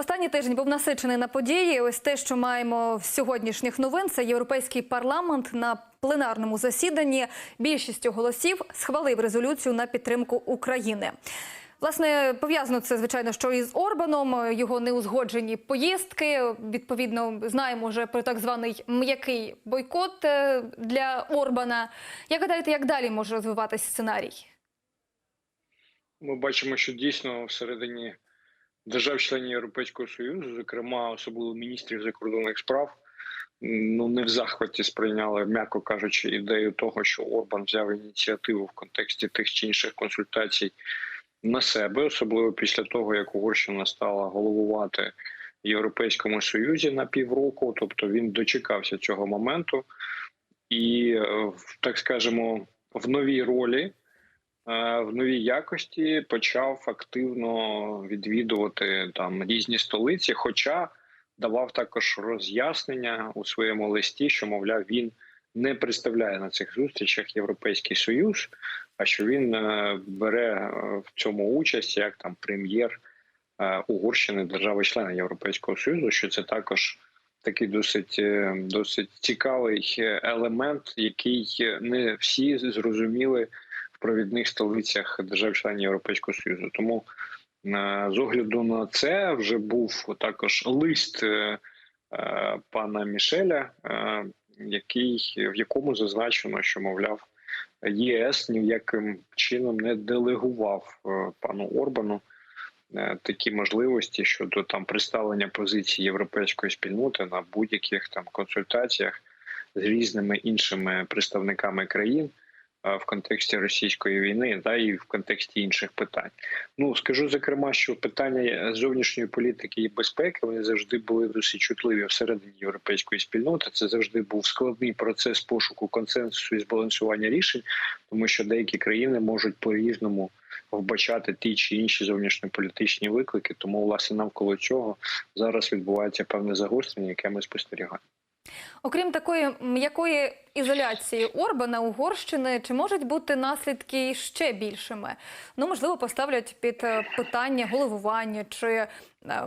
Останній тиждень був насичений на події. Ось те, що маємо з сьогоднішніх новин, це європейський парламент на пленарному засіданні більшістю голосів схвалив резолюцію на підтримку України. Власне, пов'язано це звичайно, що із Орбаном його неузгоджені поїздки. Відповідно, знаємо вже про так званий м'який бойкот е, для Орбана. Як гадаєте, як далі може розвиватися сценарій? Ми бачимо, що дійсно всередині держав-членів Європейського Союзу, зокрема особливо міністрів закордонних справ, ну не в захваті сприйняли, м'яко кажучи, ідею того, що Орбан взяв ініціативу в контексті тих чи інших консультацій на себе, особливо після того, як Угорщина стала головувати Європейському Союзі на півроку. Тобто він дочекався цього моменту, і е, так скажемо, в новій ролі в новій якості почав активно відвідувати там різні столиці, хоча давав також роз'яснення у своєму листі, що мовляв він не представляє на цих зустрічах Європейський Союз, а що він е, бере е, в цьому участь як там прем'єр е, Угорщини, держави-члена Європейського Союзу, що це також. Такий досить е, досить цікавий елемент, який не всі зрозуміли провідних столицях держав-членів Європейського Союзу. Тому е, з огляду на це вже був також лист е, е, пана Мішеля, який в якому зазначено, що мовляв ЄС ніяким чином не делегував пану Орбану такі можливості щодо там представлення позиції європейської спільноти на будь-яких там консультаціях з різними іншими представниками країн в контексті російської війни, да і в контексті інших питань. Ну скажу зокрема, що питання зовнішньої політики і безпеки вони завжди були досить чутливі всередині європейської спільноти. Це завжди був складний процес пошуку консенсусу і збалансування рішень, тому що деякі країни можуть по різному вбачати ті чи інші зовнішньополітичні виклики. Тому, власне, навколо цього зараз відбувається певне загострення, яке ми спостерігаємо. Окрім такої м'якої ізоляції Орбана Угорщини, чи можуть бути наслідки ще більшими? Ну, можливо, поставлять під е, питання головування, чи е,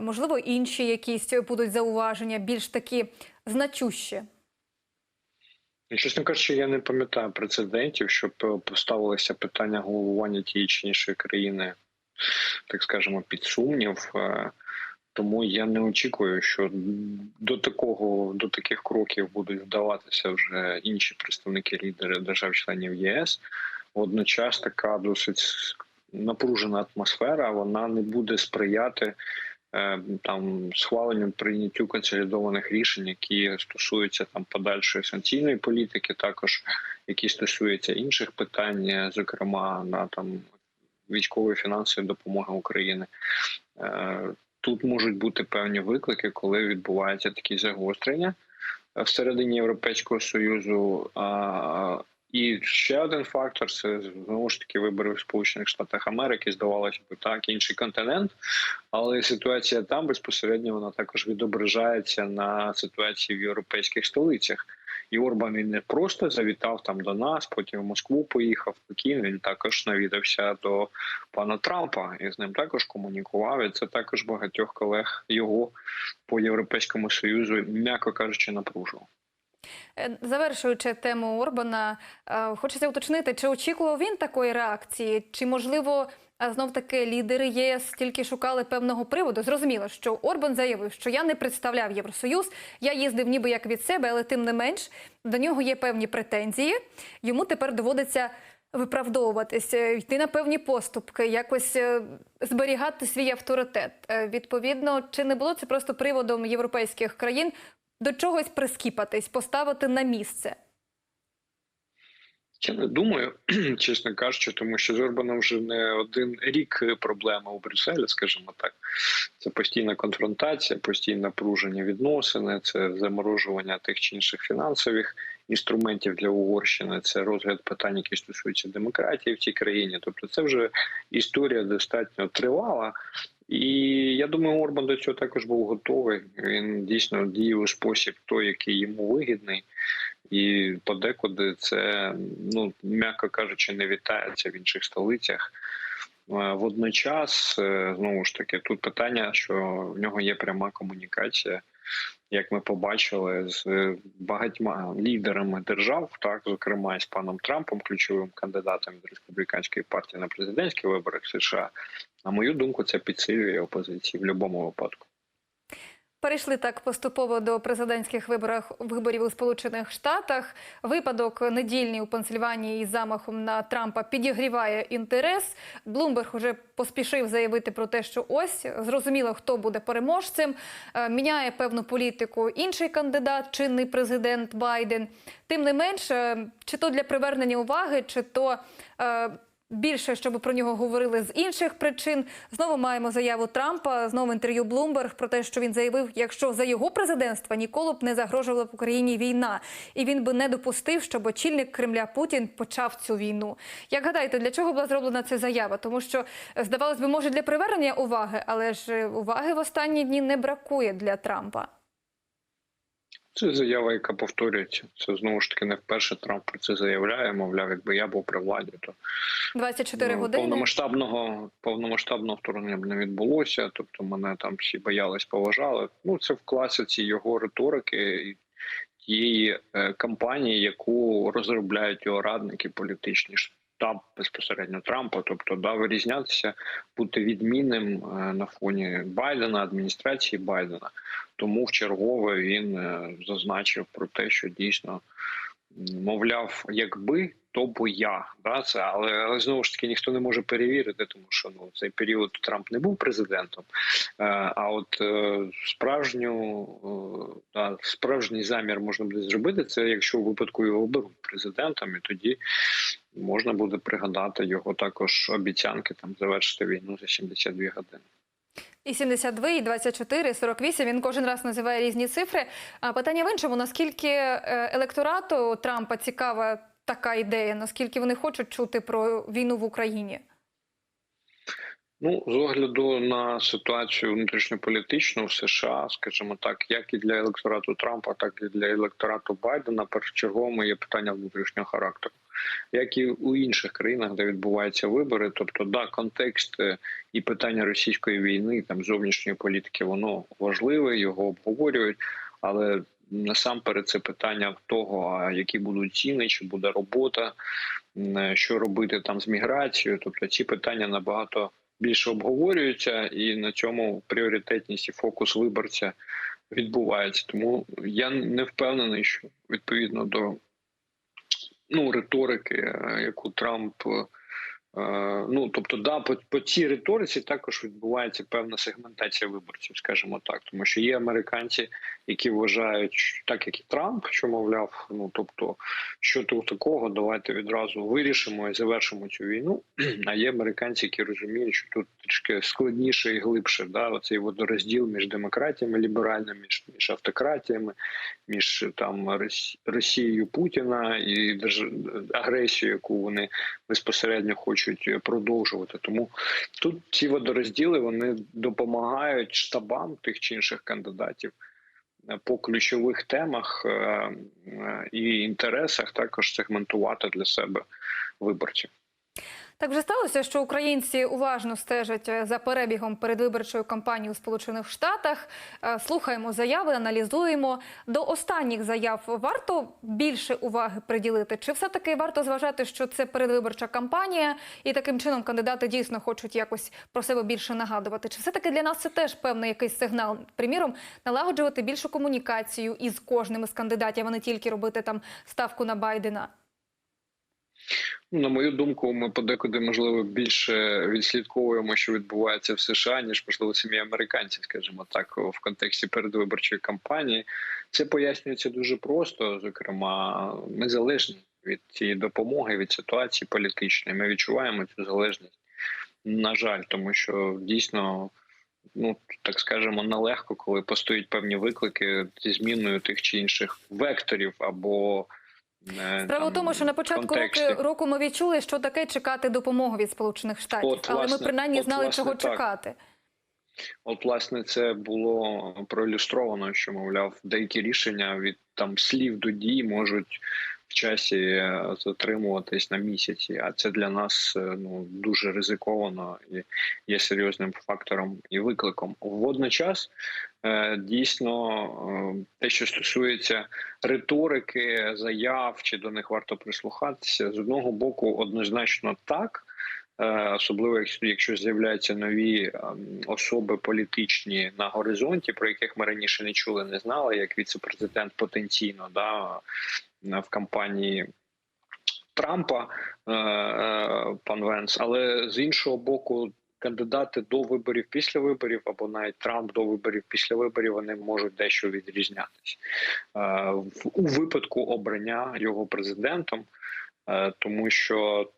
можливо інші якісь будуть зауваження більш такі значущі. І, Чесно кажучи, я не пам'ятаю прецедентів, щоб е, поставилося питання головування тієї чи іншої країни, так скажемо, під сумнів. Е, Тому я не очікую, що до такого до таких кроків будуть вдаватися вже інші представники лідери держав-членів ЄС. Водночас така досить напружена атмосфера. Вона не буде сприяти е, там схваленню прийняттю консолідованих рішень, які стосуються там подальшої санкційної політики, також які стосуються інших питань, зокрема на там військової фінансової допомоги України. Е, Тут можуть бути певні виклики, коли відбуваються такі загострення всередині Європейського союзу. А, і ще один фактор це знову ж таки вибори в Сполучених Штатах Америки. Здавалося б, так інший континент, але ситуація там безпосередньо вона також відображається на ситуації в європейських столицях. І Орбан він не просто завітав там до нас, потім в Москву поїхав Пекін. Він також навідався до пана Трампа і з ним також комунікував. І це також багатьох колег його по європейському союзу, м'яко кажучи, напружував. Е, Завершуючи тему Орбана, е, хочеться уточнити, чи очікував він такої реакції, чи можливо знов таки лідери ЄС тільки шукали певного приводу. Зрозуміло, що Орбан заявив, що я не представляв Євросоюз, я їздив ніби як від себе, але тим не менш до нього є певні претензії. Йому тепер доводиться виправдовуватися, йти на певні поступки, якось е, зберігати свій авторитет. Е, Відповідно, чи не було це просто приводом європейських країн до чогось прискіпатись, поставити на місце? Я не думаю, чесно кажучи, тому що з Орбаном вже не один рік проблема у Брюсселі, скажімо так. Це постійна конфронтація, постійне напруження відносини, це заморожування тих чи інших фінансових інструментів для Угорщини, це розгляд питань, які стосуються демократії в цій країні. Тобто, це вже історія достатньо тривала. І я думаю, Орбан до цього також був готовий. Він дійсно діяв у спосіб той, який йому вигідний, і подекуди це, ну м'яко кажучи, не вітається в інших столицях. Водночас, е, знову ж таки, тут питання, що в нього є пряма комунікація, як ми побачили, з е, багатьма лідерами держав, так зокрема з паном Трампом, ключовим кандидатом від республіканської партії на президентських виборах США. На мою думку, це підсилює опозиції в будь-якому випадку. Перейшли так поступово до президентських виборах виборів у Сполучених Штатах. Випадок недільний у Пенсильванії із замахом на Трампа підігріває інтерес. Блумберг уже поспішив заявити про те, що ось зрозуміло, хто буде переможцем. Е, Міняє певну політику інший кандидат, чинний президент Байден. Тим не менш, е, чи то для привернення уваги, чи то. Більше, щоб про нього говорили з інших причин. Знову маємо заяву Трампа, знову інтерв'ю Блумберг про те, що він заявив, якщо за його президентства ніколи б не загрожувала б Україні війна, і він би не допустив, щоб очільник Кремля Путін почав цю війну. Як гадаєте, для чого була зроблена ця заява? Тому що здавалось би, може для привернення уваги, але ж е, уваги в останні дні не бракує для Трампа. Це заява, яка повторюється. Це знову ж таки не вперше Трамп про це заявляє. Мовляв, якби я був при владі, то 24 ну, години. повномасштабного повномасштабного вторгнення б не відбулося. Тобто мене там всі боялись, поважали. Ну це в класиці його риторики і тієї е, кампанії, яку розробляють його радники політичні штаб безпосередньо Трампа. Тобто, да, вирізнятися, бути відмінним е, на фоні Байдена, адміністрації Байдена. Тому в чергове він е, зазначив про те, що дійсно мовляв, якби то бо я. Да, це, але, але знову ж таки ніхто не може перевірити, тому що ну цей період Трамп не був президентом. Е, а от е, справжню е, да, справжній замір можна буде зробити це, якщо у випадку його оберуть президентом, і тоді можна буде пригадати його також обіцянки там завершити війну за 72 години. І 72, і 24, і 48, він кожен раз називає різні цифри. А питання в іншому, наскільки е, електорату Трампа цікава така ідея, наскільки вони хочуть чути про війну в Україні? Ну, з огляду на ситуацію внутрішньополітичну в США, скажімо так, як і для електорату Трампа, так і для електорату Байдена, першочерговими є питання внутрішнього характеру, як і у інших країнах, де відбуваються вибори. Тобто, да, контекст е, і питання російської війни, там зовнішньої політики, воно важливе, його обговорюють, але насамперед це питання того, а які будуть ціни, чи буде робота, е, що робити там з міграцією. Тобто ці питання набагато більше обговорюються, і на цьому пріоритетність і фокус виборця відбувається. Тому я не впевнений, що відповідно до ну, риторики, е, яку Трамп. Е, Ну, тобто, да, по, по цій риториці також відбувається певна сегментація виборців, скажімо так, тому що є американці, які вважають, так як і Трамп, що мовляв, ну тобто, що тут такого, давайте відразу вирішимо і завершимо цю війну. А є американці, які розуміють, що тут трішки складніше і глибше, да, оцей водорозділ між демократіями ліберальними, між, між автократіями, між там Рос- Росією Путіна і агресією, яку вони безпосередньо хочуть продовжувати. Тому тут ці водорозділи вони допомагають штабам тих чи інших кандидатів е, по ключових темах е, е, і інтересах також сегментувати для себе виборців. Так вже сталося, що українці уважно стежать е, за перебігом передвиборчої кампанії у Сполучених Штатах. Е, Слухаємо заяви, аналізуємо. До останніх заяв варто більше уваги приділити? Чи все-таки варто зважати, що це передвиборча кампанія, і таким чином кандидати дійсно хочуть якось про себе більше нагадувати? Чи все-таки для нас це теж певний якийсь сигнал? Приміром, налагоджувати більшу комунікацію із кожним із кандидатів, а не тільки робити там ставку на Байдена? Ну, На мою думку, ми подекуди можливо більше відслідковуємо, що відбувається в США, ніж можливо самі американці, скажімо так, в контексті передвиборчої кампанії. Це пояснюється дуже просто. Зокрема, ми залежні від цієї допомоги, від ситуації політичної. Ми відчуваємо цю залежність. На жаль, тому що дійсно. Ну так скажемо, нелегко, коли постають певні виклики зі зміною тих чи інших векторів або Справа в тому, що на початку контексті. року, року ми відчули, що таке чекати допомогу від Сполучених Штатів, От, але власне, ми принаймні от, знали, власне, чого так. чекати. От, власне, це було проілюстровано, що мовляв, деякі рішення від там слів до дій можуть часі е, затримуватись на місяці. А це для нас е, ну дуже ризиковано і є серйозним фактором і викликом. Водночас е, дійсно те, що стосується риторики, заяв чи до них варто прислухатися, з одного боку, однозначно так. Особливо якщо, з'являються нові особи політичні на горизонті, про яких ми раніше не чули, не знали, як віце-президент потенційно да, в кампанії Трампа, е, е, пан Венс. Але з іншого боку, кандидати до виборів після виборів, або навіть Трамп до виборів після виборів, вони можуть дещо відрізнятися е, у випадку обрання його президентом. Тому що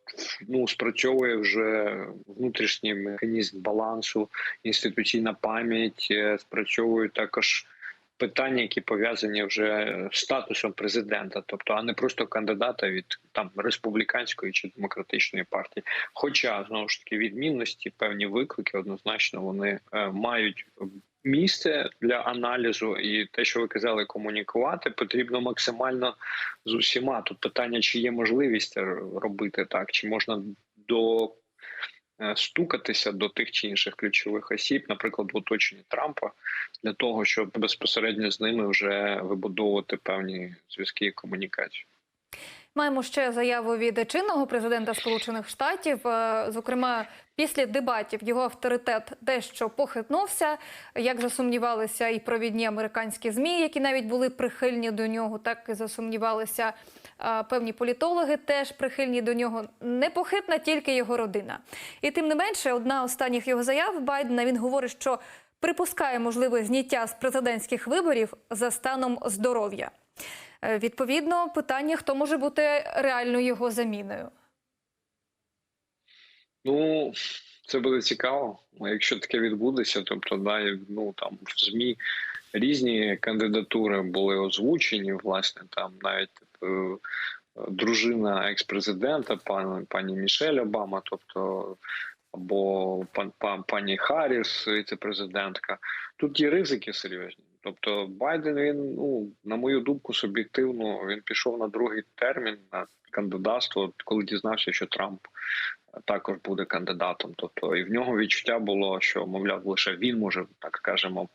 ну спрацьовує вже внутрішній механізм балансу, інституційна пам'ять, спрацьовують також питання, які пов'язані вже з статусом президента, тобто, а не просто кандидата від там республіканської чи демократичної партії. Хоча знову ж таки відмінності, певні виклики однозначно вони е, мають місце для аналізу, і те, що ви казали, комунікувати потрібно максимально з усіма. Тут питання, чи є можливість робити так, чи можна до е, стукатися до тих чи інших ключових осіб, наприклад, в оточенні Трампа, для того, щоб безпосередньо з ними вже вибудовувати певні зв'язки і комунікацію. Маємо ще заяву від чинного президента Сполучених Штатів. Е, Зокрема, після дебатів його авторитет дещо похитнувся. Як засумнівалися і провідні американські змі, які навіть були прихильні до нього, так і засумнівалися е, певні політологи, теж прихильні до нього. Непохитна тільки його родина. І тим не менше, одна останніх його заяв Байдена він говорить, що припускає можливе зняття з президентських виборів за станом здоров'я. Е, Відповідно, питання, хто може бути реальною його заміною. Ну це буде цікаво. Якщо таке відбудеться, тобто да, ну там в змі різні кандидатури були озвучені. Власне, там навіть е, дружина екс-президента, пан пані Мішель Обама, тобто або пан, пан пані Харріс, віце-президентка. Тут є ризики серйозні. Тобто Байден він, ну на мою думку, суб'єктивно він пішов на другий термін на кандидатство, коли дізнався, що Трамп також буде кандидатом. Тобто, і в нього відчуття було, що мовляв, лише він може, так скажемо,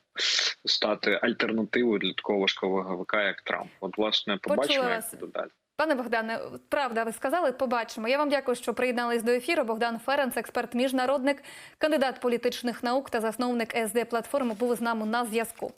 стати альтернативою для такого важкого ваговика, як Трамп. От, власне, побачимо, Почула як буде далі. Пане Богдане, правда, ви сказали, побачимо. Я вам дякую, що приєднались до ефіру. Богдан Ференц, експерт, міжнародник, кандидат політичних наук та засновник СД платформи, був з нами на зв'язку.